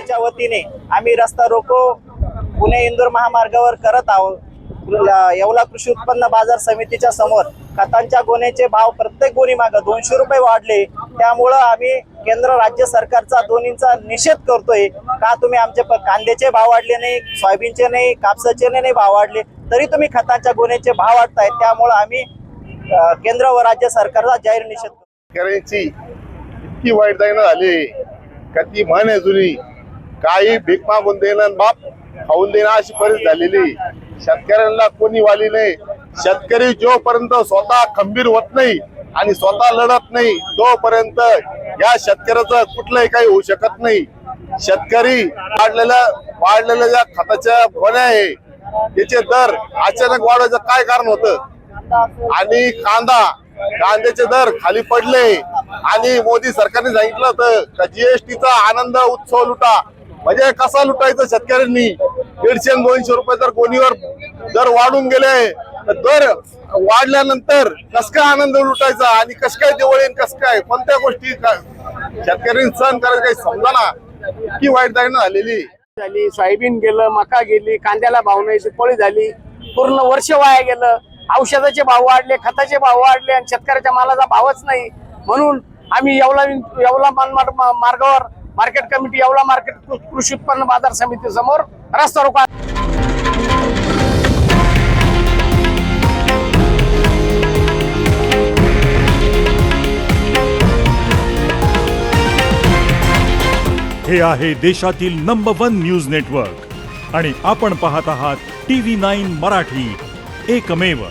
सेनेच्या वतीने आम्ही रस्ता रोको पुणे इंदूर महामार्गावर करत आहोत. येवला कृषी उत्पन्न बाजार समितीच्या समोर खतांच्या गोण्याचे भाव प्रत्येक गोणी मागं दोनशे रुपये वाढले. त्यामुळं आम्ही केंद्र राज्य सरकारचा दोन्हीचा निषेध करतोय. का तुम्ही आमचे कांद्याचे भाव वाढले नाही सोयाबीनचे नाही कापसाचे नाही भाव वाढले तरी तुम्ही खतांच्या गोण्याचे भाव वाढतायत त्यामुळं आम्ही केंद्र व राज्य सरकारचा जाहीर निषेध करायची इतकी वाईट जाईना झाली का ती म्हण आहे जुनी? काही भीक मागून देणं बाप खाऊन देणं अशी परिस्थिती झालेली. शेतकऱ्यांना कोणी वाली नाही. शेतकरी जोपर्यंत स्वतः खंबीर होत नाही आणि स्वतः लढत नाही तोपर्यंत या शेतकऱ्याचं कुठलंही काही होऊ शकत नाही. शेतकरी वाढलेल्या वाढलेल्या ज्या खताच्या गोण्या आहे त्याचे दर अचानक वाढवायचं काय कारण होतं? आणि कांदा कांद्याचे दर खाली पडले. आणि मोदी सरकारने सांगितलं होतं का जीएसटीचा आनंद उत्सव लुटा. म्हणजे कसा लुटायचा शेतकऱ्यांनी? दीडशे दोनशे रुपये जर गोणीवर दर वाढून गेले तर दर वाढल्यानंतर कस काय आनंद लुटायचा आणि कस काय दिवाळी कस काय? कोणत्या गोष्टी शेतकऱ्यांनी सहन करायचं काही समजा ना? इतकी वाईट जाईन झालेली झाली सोयाबीन गेलं मका गेली कांद्याला भाव नाही सुपळी झाली. पूर्ण वर्ष वाया गेलं. औषधाचे भाव वाढले खताचे भाव वाढले आणि शेतकऱ्याच्या मालाचा भावच नाही. म्हणून आम्ही येवला येवला मानमाड मा- मार्गावर मार्केट कमिटी येवला मार्केट कृषी उत्पन्न बाजार समिती समोर रस्ता रोका. हे आहे देशातील नंबर वन न्यूज नेटवर्क आणि आपण पाहत आहात टी व्ही नाईन मराठी. एकमेव.